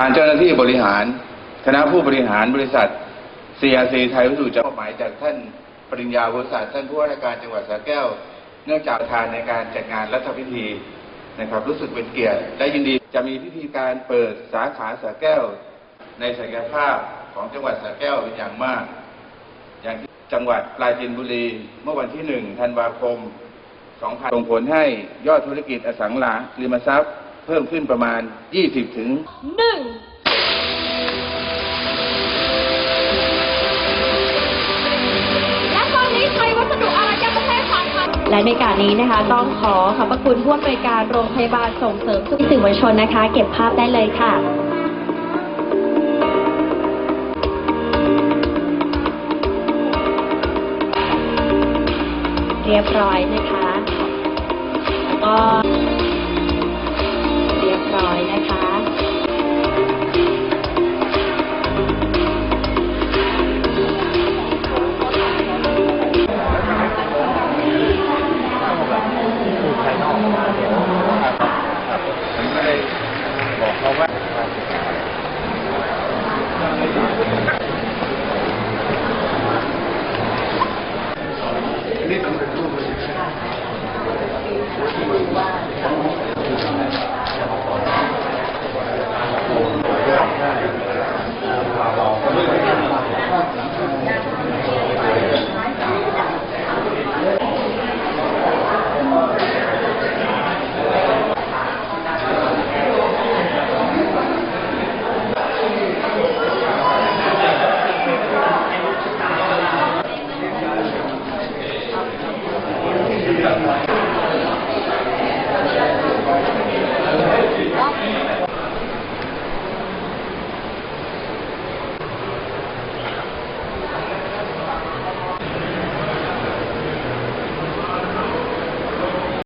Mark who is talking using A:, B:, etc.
A: ทางเจ้าหน้าที่บริหาร คณะผู้บริหารบริษัท CRC ไทยวัสดุจะมอบหมายจากท่านปริญญาวุฒิศาสตร์ท่านผู้ว่าราชการจังหวัดสระแก้ว เนื่องจากประธานในการจัดงานรัฐพิธีนะครับ รู้สึกเป็นเกียรติและยินดีจะมีพิธีการเปิดสาขาสระแก้ว ในศักยภาพของจังหวัดสระแก้วเป็นอย่างมากอย่างที่ จังหวัดปราจีนบุรี เมื่อวันที่หนึ่งธันวาคม 2000ส่งผลให้ยอดธุรกิจอสังหาริมทรัพย์ เพิ่มขึ้นประมาณ 20 ถึง
B: หนึ่งและตอนนี้วัสดุอารยประเทศผ่านค่ะและในการนี้นะคะต้องขอขอบพระคุณผู้อำนวยการโรงพยาบาลส่งเสริมสุขสื่อมวลชนนะคะ เก็บภาพได้เลยค่ะ เรียบร้อยนะคะ แล้วก็ เรียบร้อยนะคะ
A: ผมก็เลยบอกเขาว่า
B: เ